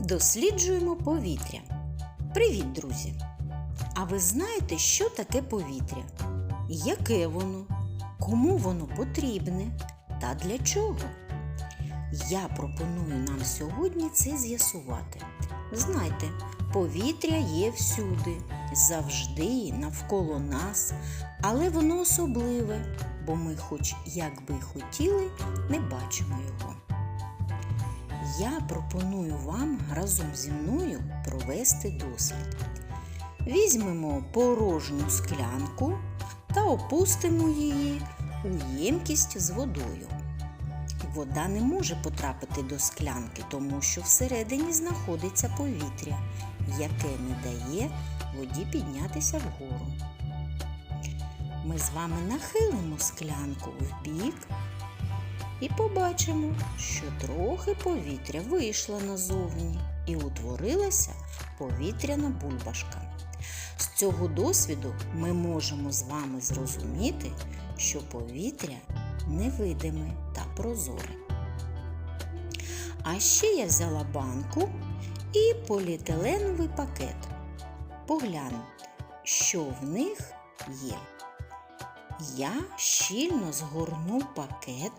Досліджуємо повітря. Привіт, друзі! А ви знаєте, що таке повітря? Яке воно? Кому воно потрібне? Та для чого? Я пропоную нам сьогодні це з'ясувати. Знайте, повітря є всюди, завжди навколо нас, але воно особливе, бо ми, хоч як би хотіли, не бачимо його. Я пропоную вам разом зі мною провести дослід. Візьмемо порожню склянку та опустимо її у ємкість з водою. Вода не може потрапити до склянки, тому що всередині знаходиться повітря, яке не дає воді піднятися вгору. Ми з вами нахилимо склянку вбік і побачимо, що трохи повітря вийшло назовні і утворилася повітряна бульбашка. З цього досвіду ми можемо з вами зрозуміти, що повітря невидиме та прозоре. А ще я взяла банку і поліетиленовий пакет. Погляньте, що в них є. Я щільно згорнув пакет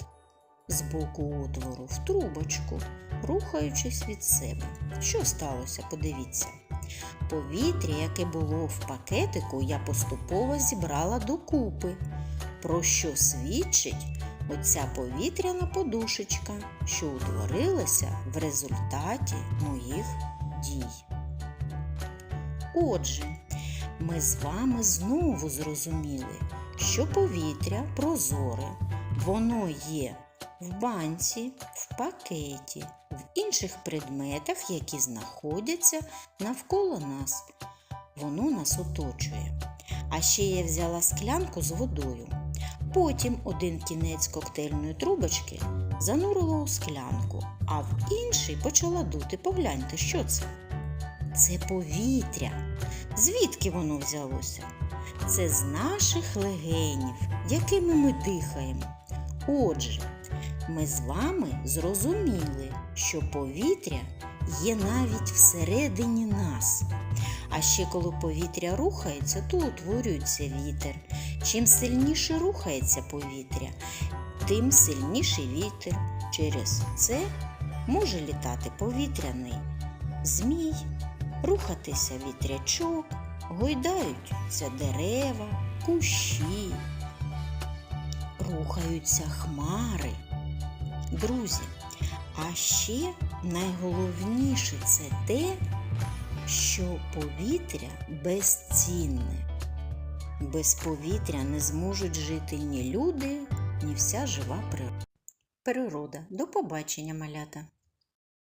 з боку отвору в трубочку, рухаючись від себе. Що сталося? Подивіться. Повітря, яке було в пакетику, я поступово зібрала докупи, про що свідчить оця повітряна подушечка, що утворилася в результаті моїх дій. Отже, ми з вами знову зрозуміли, що повітря прозоре, воно є в банці, в пакеті, в інших предметах, які знаходяться навколо нас. Воно нас оточує. А ще я взяла склянку з водою. Потім один кінець коктейльної трубочки занурила у склянку, а в інший почала дути. Погляньте, що це? Це повітря. Звідки воно взялося? Це з наших легенів, якими ми дихаємо. Отже, ми з вами зрозуміли, що повітря є навіть всередині нас. А ще коли повітря рухається, то утворюється вітер. Чим сильніше рухається повітря, тим сильніший вітер. Через це може літати повітряний змій, рухатися вітрячок, гойдаються дерева, кущі, рухаються хмари. Друзі, а ще найголовніше це те, що повітря безцінне. Без повітря не зможуть жити ні люди, ні вся жива природа. До побачення, малята!